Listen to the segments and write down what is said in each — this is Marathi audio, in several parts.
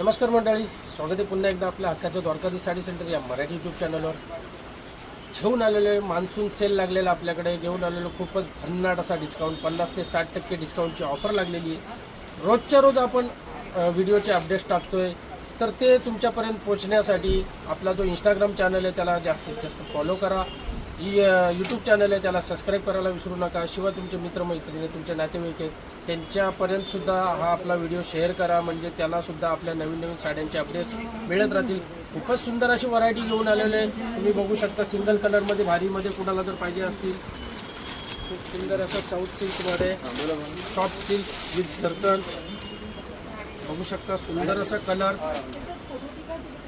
नमस्कार मंडळी स्वागत आहे पुन्हा एकदा आपल्या हक्काच्या द्वारकाधी साडी सेंटर या मराठी यूट्यूब चॅनलवर घेऊन आलेलो आहे मान्सून सेल लागलेला आपल्याकडे घेऊन आलेलो खूपच भन्नाट असा डिस्काउंट पन्नास ते साठ टक्के डिस्काउंटची ऑफर लागलेली आहे. रोजच्या रोज आपण व्हिडिओचे अपडेट्स टाकतो आहे तर ते तुमच्यापर्यंत पोहोचण्यासाठी आपला जो इंस्टाग्राम चॅनल आहे त्याला जास्तीत जास्त फॉलो करा. यूट्यूब चॅनल आहे त्याला सबस्क्राईब करायला विसरू नका. शिवाय तुमचे मित्रमैत्रिणी तुमचे नातेवाईक आहेत त्यांच्यापर्यंतसुद्धा हा आपला व्हिडिओ शेअर करा. म्हणजे त्यालासुद्धा आपल्या नवीन नवीन साड्यांचे अपडेट्स मिळत राहतील. खूपच सुंदर अशी व्हरायटी घेऊन आलेले आहे तुम्ही बघू शकता सिंगल कलरमध्ये भारीमध्ये कुणाला जर पाहिजे असतील खूप सुंदर असं साऊथ सिल्कमध्ये सॉफ्ट सिल्क विथ सर्कल बघू शकता सुंदर असा कलर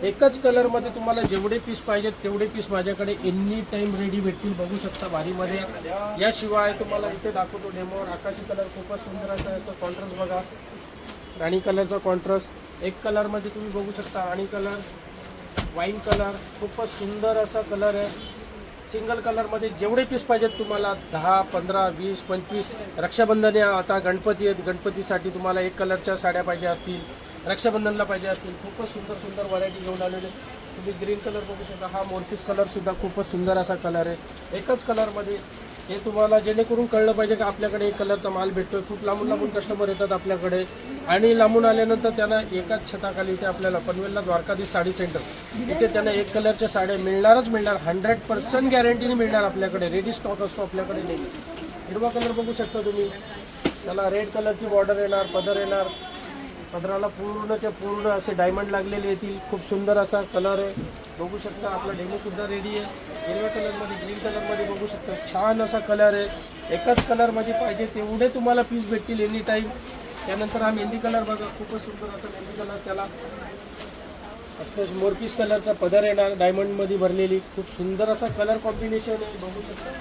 एकच कलरमध्ये तुम्हाला जेवढे पीस पाहिजेत तेवढे पीस माझ्याकडे एनी टाइम रेडी भेटतील. बघू शकता भारीमध्ये याशिवाय तुम्हाला इथे दाखवतो डेमोवर आकाशी कलर खूपच सुंदर असा याचा कॉन्ट्रास्ट बघा. राणी कलरचा कॉन्ट्रास्ट एक कलरमध्ये तुम्ही बघू शकता. आणि कलर वाईन कलर खूपच सुंदर असा कलर आहे. सिंगल कलरमध्ये जेवढे पीस पाहिजेत तुम्हाला दहा पंधरा वीस पंचवीस रक्षाबंधन या आता गणपती आहेत गणपतीसाठी तुम्हाला एक कलरच्या साड्या पाहिजे असतील रक्षाबंधनला पाहिजे असतील खूपच सुंदर सुंदर व्हरायटी घेऊन आलेले तुम्ही ग्रीन कलर बघू शकता हा मोरपीस कलरसुद्धा खूपच सुंदर असा कलर आहे. एकच कलरमध्ये हे तुम्हाला जेणेकरून कळलं पाहिजे की आपल्याकडे एक कलरचा माल भेटतोय. खूप लांबून लांबून कस्टमर येतात आपल्याकडे. आणि लांबून आल्यानंतर त्यांना एकाच छताखाली इथे आपल्याला पनवेलला द्वारकाधीश साडी सेंटर इथे त्यांना एक कलरच्या साड्या मिळणारच मिळणार. हंड्रेड पर्सेंट गॅरंटीने मिळणार आपल्याकडे. रेडी स्टॉक असतो आपल्याकडे नाही हिरवा कलर बघू शकता तुम्ही. त्याला रेड कलरची बॉर्डर येणार पदर येणार. पदराला पूर्ण ते पूर्ण असे डायमंड लागलेले येतील. खूप सुंदर असा कलर आहे. बघू शकता आपला डेमो सुद्धा रेडी आहे. येलो कलरमध्ये ग्रीन कलरमध्ये बघू शकता. छान असा कलर आहे. एकाच कलरमध्ये पाहिजे तेवढे तुम्हाला पीस भेटतील एनी टाईम त्यानंतर हा मेहंदी कलर बघा. खूपच सुंदर असा मेहंदी कलर त्याला ऑफकोर्स मोरपीस कलरचा पदर येणार डायमंडमध्ये भरलेली. खूप सुंदर असा कलर कॉम्बिनेशन आहे. बघू शकता.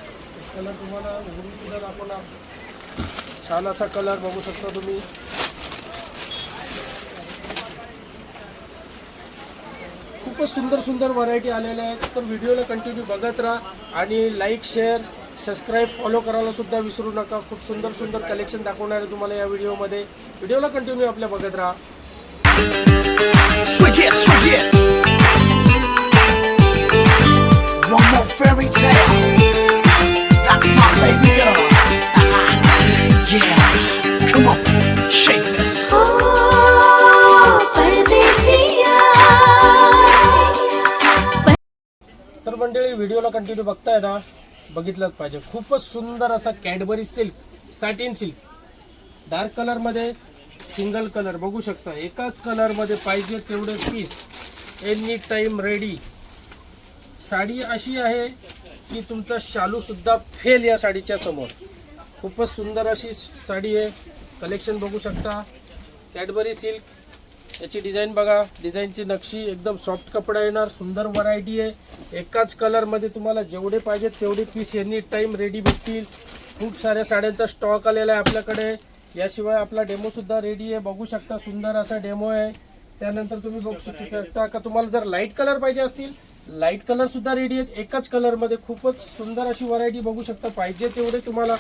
कलर तुम्हाला उघडून सुद्धा दाखवणार छान असा कलर बघू शकता तुम्ही. खूपच सुंदर सुंदर व्हरायटी आलेल्या आहेत. तर व्हिडिओला कंटिन्यू बघत राहा आणि लाईक शेअर सबस्क्राईब फॉलो करायला सुद्धा विसरू नका. खूप सुंदर सुंदर कलेक्शन दाखवणार आहे तुम्हाला या व्हिडिओमध्ये. व्हिडिओला कंटिन्यू आपल्या बघत राहा. तुम्ही बघताय ना बघितलंच पाहिजे. खूपच सुंदर असा Cadbury silk satin silk dark कलरमध्ये सिंगल कलर बघू शकता. एकाच कलरमध्ये पाहिजे तेवढे piece any time ready sari अशी आहे की तुमचा शालूसुद्धा फेल या साडीच्या समोर. खूपच सुंदर अशी साडी आहे. कलेक्शन बघू शकता. कॅडबरी सिल्क याची डिझाईन बघा. डिझाईनची नक्षी एकदम सॉफ्ट कपडा येणार सुंदर व्हरायटी आहे. एकाच कलरमध्ये तुम्हाला जेवढे पाहिजेत तेवढे पीस एनी टाईम रेडी भेटतील. खूप साऱ्या साड्यांचा स्टॉक आलेला आहे आपल्याकडे. याशिवाय आपला डेमोसुद्धा रेडी आहे. बघू शकता सुंदर असा डेमो आहे. त्यानंतर तुम्ही बघू शकता का तुम्हाला जर लाइट कलर पाहिजे असतील लाइट कलर सुद्धा रेडी आहेत. एकाच कलरमध्ये खूपच सुंदर अशी व्हरायटी बघू शकता. पाहिजे तेवढे तुम्हाला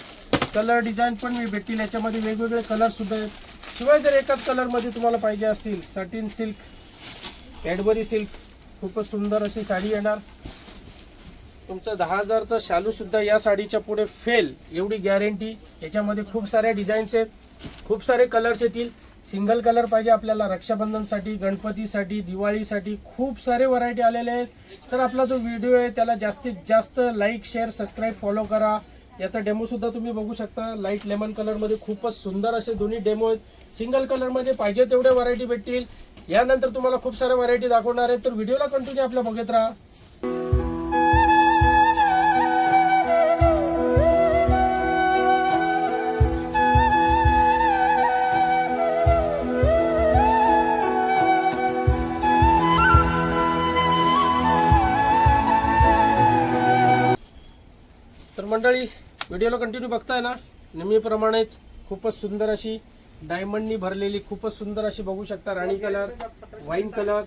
कलर डिझाईन पण भेटतील. याच्यामध्ये वेगवेगळे कलर सुद्धा आहेत. शिवाय जर एकाच कलरमध्ये तुम्हाला पाहिजे असतील सटिन सिल्क कॅडबरी सिल्क खूपच सुंदर अशी साडी येणार. तुमचं दहा हजारचं शालूसुद्धा या साडीच्या पुढे फेल एवढी गॅरंटी याच्यामध्ये खूप साऱ्या डिझाईन्स आहेत खूप सारे कलर्स येतील. सिंगल कलर पाहिजे आपल्याला रक्षाबंधनसाठी गणपतीसाठी दिवाळीसाठी खूप सारे व्हरायटी आलेले आहेत. तर आपला जो व्हिडिओ आहे त्याला जास्तीत जास्त लाईक शेअर सबस्क्राईब फॉलो करा. याचा डेमो सुद्धा तुम्ही बघू शकता. लाइट लेमन कलरमध्ये खूपच सुंदर असे दोन्ही डेमो आहेत. सिंगल कलरमध्ये पाहिजे तेवढ्या व्हरायटी भेटतील. यानंतर तुम्हाला खूप साऱ्या व्हरायटी दाखवणार आहेत. तर व्हिडिओला कंटिन्यू आपल्या बघत राहा. तर मंडळी व्हिडिओला कंटिन्यू बघताय ना? नेहमीप्रमाणेच खूपच सुंदर अशी डायमंडनी भरलेली खूपच सुंदर अशी बघू शकता. राणी कलर वाईन कलर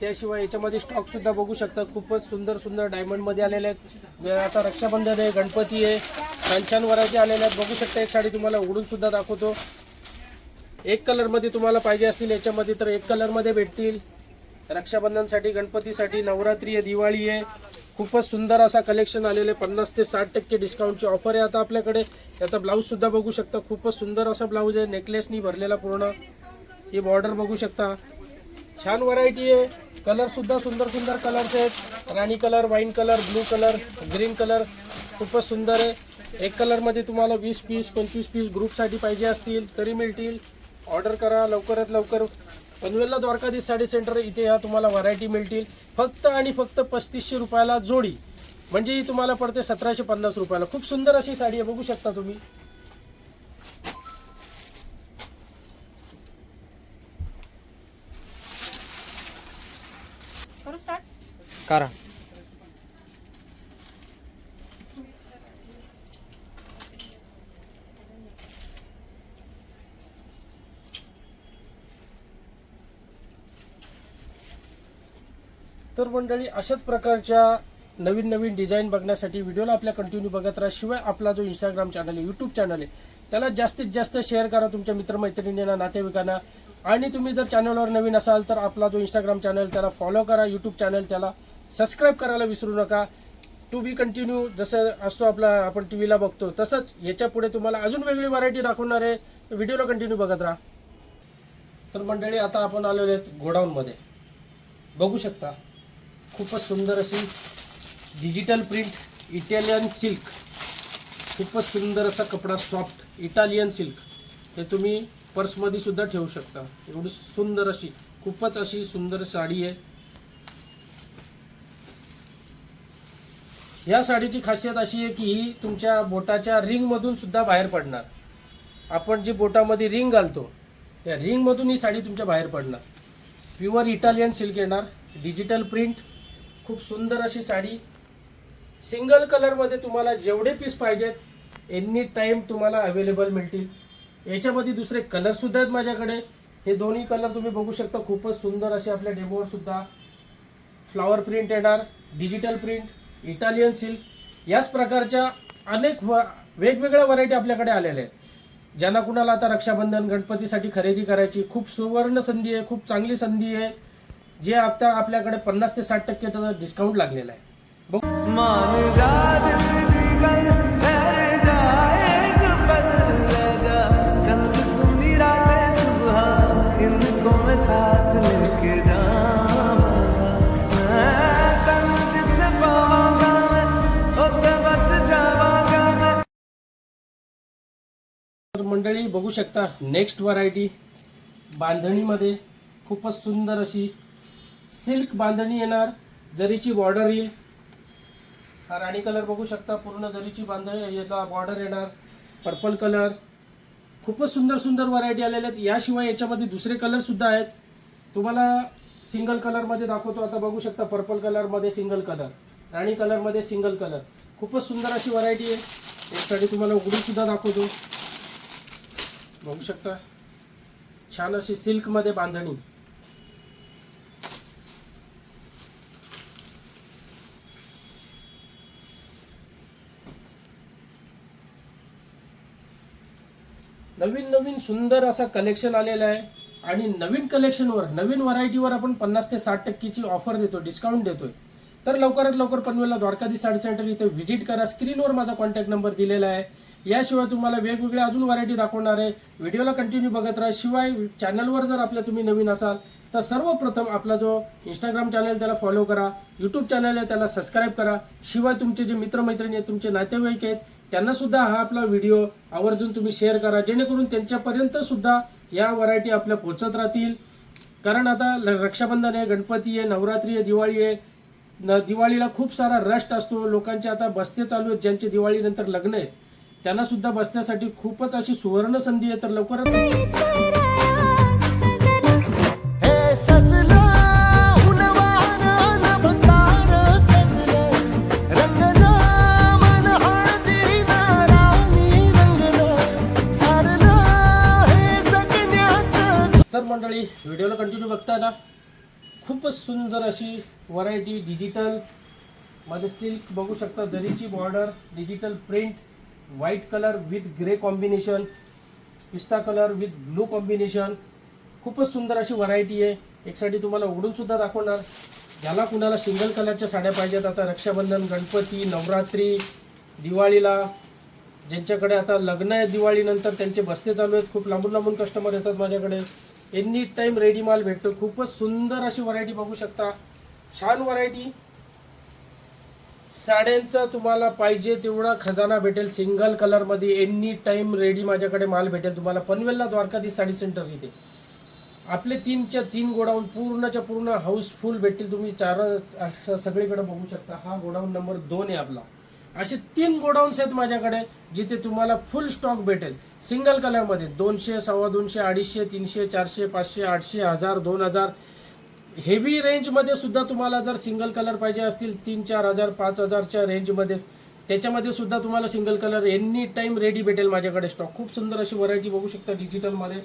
त्याशिवाय याच्यामध्ये स्टॉक सुद्धा बघू शकता. खूपच सुंदर सुंदर डायमंडमध्ये आलेले आहेत. आता रक्षाबंधन आहे गणपती आहे. छान छान व्हरायटी आलेल्या आहेत. बघू शकता एक साडी तुम्हाला उघडून सुद्धा दाखवतो. एक कलरमध्ये तुम्हाला पाहिजे असतील याच्यामध्ये तर एक कलरमध्ये भेटतील. रक्षाबंधनसाठी गणपतीसाठी नवरात्री आहे दिवाळी आहे. खूपच सुंदर असा कलेक्शन आलेले पन्नास ते साठ टक्के डिस्काउंटची ऑफर आहे आता आपल्याकडे. याचा ब्लाऊज सुद्धा बघू शकता. खूपच सुंदर असा ब्लाऊज आहे. नेकलेसनी भरलेला पूर्ण. ही बॉर्डर बघू शकता. छान व्हरायटी आहे. कलरसुद्धा सुंदर सुंदर कलर्स आहेत. राणी colour wine colour blue colour green colour खूपच सुंदर आहे. एक कलरमध्ये तुम्हाला वीस पीस पंचवीस पीस ग्रुपसाठी पाहिजे असतील तरी मिळतील. ऑर्डर करा. लवकरात लवकर पनवेलला द्वारकाधीश साडी सेंटर इथे या तुम्हाला व्हरायटी मिळतील. फक्त आणि फक्त पस्तीसशे रुपयाला जोडी. म्हणजे ही तुम्हाला पडते सतराशे पन्नास रुपयाला. खूप सुंदर अशी साडी आहे बघू शकता तुम्ही. करू. तर मंडळी अशाच प्रकारच्या नवीन नवीन डिझाईन बघण्यासाठी व्हिडिओला आपल्या कंटिन्यू बघत राहा. शिवाय आपला जो इंस्टाग्राम चॅनल आहे यूट्यूब चॅनल आहे त्याला जास्तीत जास्त शेअर करा तुमच्या मित्रमैत्रिणींना नातेवाईकांना. आणि तुम्ही जर चॅनलवर नवीन असाल तर आपला जो इंस्टाग्राम चॅनल त्याला फॉलो करा. यूट्यूब चॅनल त्याला सबस्क्राईब करायला विसरू नका. टू बी कंटिन्यू जसं असतो आपला आपण टी व्हीला बघतो तसंच याच्यापुढे तुम्हाला अजून वेगळी व्हरायटी दाखवणार आहे. व्हिडिओला कंटिन्यू बघत राहा. तर मंडळी आता आपण आलेलो आहेत गोडाऊनमध्ये. बघू शकता. खूपच सुंदर अशी डिजिटल प्रिंट इटालियन सिल्क खूपच सुंदर असा कपडा सॉफ्ट इटालियन सिल्क हे तुम्ही पर्समध्ये सुद्धा ठेवू शकता. एवढी सुंदर अशी खूपच अशी सुंदर साडी आहे. या साडीची खासियत अशी आहे की ही तुमच्या बोटाच्या रिंगमधून सुद्धा बाहेर पडणार. आपण जी बोटामध्ये रिंग घालतो त्या रिंगमधून ही साडी तुमच्या बाहेर पडणार. प्युअर इटालियन सिल्क येणार डिजिटल प्रिंट खूप सुंदर अशी साडी. सिंगल कलरमध्ये तुम्हाला जेवढे पीस पाहिजेत एनी टाईम तुम्हाला अवेलेबल मिळतील. याच्यामध्ये दुसरे कलरसुद्धा आहेत माझ्याकडे. हे दोन्ही कलर तुम्ही बघू शकता. खूपच सुंदर असे आपल्या डेमोवर सुद्धा फ्लावर प्रिंट येणार डिजिटल प्रिंट इटालियन सिल्क याच प्रकारच्या अनेक व वेगवेगळ्या व्हरायटी आपल्याकडे आलेल्या आहेत. ज्यांना कुणाला आता रक्षाबंधन गणपतीसाठी खरेदी करायची खूप सुवर्ण संधी आहे खूप चांगली संधी आहे. जे आता आपल्याकडे पन्नास ते साठ टक्के त्याचा डिस्काउंट लागलेला आहे. बघू. तर मंडळी बघू शकता नेक्स्ट व्हरायटी बांधणीमध्ये खूपच सुंदर अशी सिल्क बांधणी येणार जरीची बॉर्डर येईल. हा राणी कलर बघू शकता पूर्ण जरीची बांधणी याला बॉर्डर येणार पर्पल कलर खूपच सुंदर सुंदर व्हरायटी आलेल्या आहेत. याशिवाय याच्यामध्ये दुसरे कलरसुद्धा आहेत. तुम्हाला सिंगल कलरमध्ये दाखवतो आता बघू शकता पर्पल कलरमध्ये सिंगल कलर राणी कलरमध्ये सिंगल कलर खूपच सुंदर अशी व्हरायटी आहे. एक तुम्हाला उघडूनसुद्धा दाखवतो. बघू शकता. छान अशी सिल्कमध्ये बांधणी. नवीन नवीन सुंदर असं कलेक्शन आलेलं आहे. आणि नवीन कलेक्शनवर नवीन व्हरायटीवर आपण पन्नास ते साठ टक्केची ऑफर देतो डिस्काउंट देतोय. तर लवकरात लवकर पनवेलला द्वारकाधी साडी सेंटर इथे व्हिजिट करा. स्क्रीनवर माझा कॉन्टॅक्ट नंबर दिलेला आहे. याशिवाय तुम्हाला वेगवेगळ्या अजून व्हरायटी दाखवणार आहे. व्हिडिओला कंटिन्यू बघत राहा. शिवाय चॅनलवर जर आपल्या तुम्ही नवीन असाल तर सर्वप्रथम आपला जो इंस्टाग्राम चॅनल त्याला फॉलो करा. यूट्यूब चॅनल आहे त्याला सबस्क्राईब करा. शिवाय तुमचे जे मित्रमैत्रिणी आहेत तुमचे नातेवाईक आहेत त्यांना सुद्धा हा आपला व्हिडिओ आवर्जून तुम्ही शेअर करा. जेणेकरून त्यांच्यापर्यंत सुद्धा या व्हरायटी आपल्या पोहोचत राहतील. कारण आता रक्षाबंधन आहे गणपती आहे नवरात्री आहे दिवाळी आहे. न दिवाळीला खूप सारा रस्ट असतो. लोकांचे आता बस्ते चालू आहेत ज्यांचे दिवाळीनंतर लग्न आहेत. त्यांना सुद्धा बसण्यासाठी खूपच अशी सुवर्ण संधी आहे तर लवकरच मंडळी व्हिडिओला कंटिन्यू बघताना खूपच सुंदर अशी व्हरायटी डिजिटलमध्ये सिल्क बघू शकता. जरीची border digital print white colour with grey combination पिस्ता कलर विथ ब्लू कॉम्बिनेशन खूपच सुंदर अशी व्हरायटी आहे. एकसाठी तुम्हाला उघडूनसुद्धा दाखवणार. ज्याला कुणाला सिंगल कलरच्या साड्या पाहिजेत आता रक्षाबंधन गणपती नवरात्री दिवाळीला ज्यांच्याकडे आता लग्न आहे दिवाळीनंतर त्यांचे बस्ते चालू आहेत. खूप लांबून लांबून कस्टमर येतात माझ्याकडे. एनी टाईम रेडी माल भेटतो. खूपच सुंदर अशी व्हरायटी बघू शकता. छान व्हरायटी साड्यांचा तुम्हाला पाहिजे तेवढा खजाना भेटेल. सिंगल कलरमध्ये एनी टाईम रेडी माझ्याकडे माल भेटेल. तुम्हाला पनवेलला द्वारकाधीश साडी सेंटर इथे. आपले तीनच्या तीन गोडाऊन पूर्णच्या पूर्ण हाऊसफुल भेटतील तुम्ही चार सगळीकडे बघू शकता. हा गोडाऊन नंबर दोन आहे आपला. असे तीन गोडाऊन्स आहेत माझ्याकडे जिथे तुम्हाला फुल स्टॉक भेटेल. सिंगल कलरमध्ये दोनशे सव्वा दोनशे अडीचशे तीनशे चारशे पाचशे आठशे हजार दोन हजार. हेवी रेंजमध्ये सुद्धा तुम्हाला जर सिंगल कलर पाहिजे असतील तीन चार हजार पाच हजारच्या रेंजमध्ये त्याच्यामध्ये सुद्धा तुम्हाला single colour any time ready भेटेल माझ्याकडे स्टॉक खूप सुंदर अशी व्हरायटी बघू शकता डिजिटलमध्ये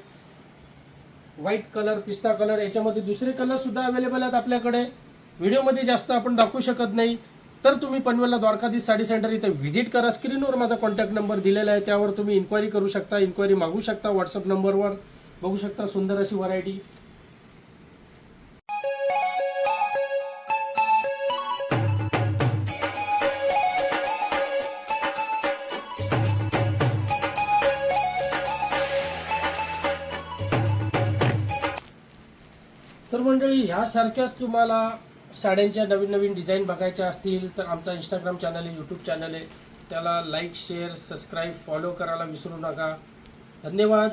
व्हाईट कलर पिस्ता कलर याच्यामध्ये दुसरे कलर सुद्धा अवेलेबल आहेत आपल्याकडे. व्हिडिओमध्ये जास्त आपण दाखवू शकत नाही. तर तुम्ही पनवेलला द्वारकाधीश साडी सेंटर इथे व्हिजिट करा. स्क्रीनवर माझा कॉन्टॅक्ट नंबर दिलेला आहे. त्यावर तुम्ही इन्क्वायरी करू शकता. इन्क्वायरी मागू शकता. व्हॉट्सअप नंबरवर बघू शकता. सुंदर अशी व्हरायटी तर मंडळी ह्यासारख्याच तुम्हाला साड्यांच्या नवीन नवीन डिझाईन बघायच्या असतील तर आमचा इंस्टाग्राम चॅनल आहे यूट्यूब चॅनल आहे. त्याला लाईक शेअर सबस्क्राईब फॉलो करायला विसरू नका. धन्यवाद.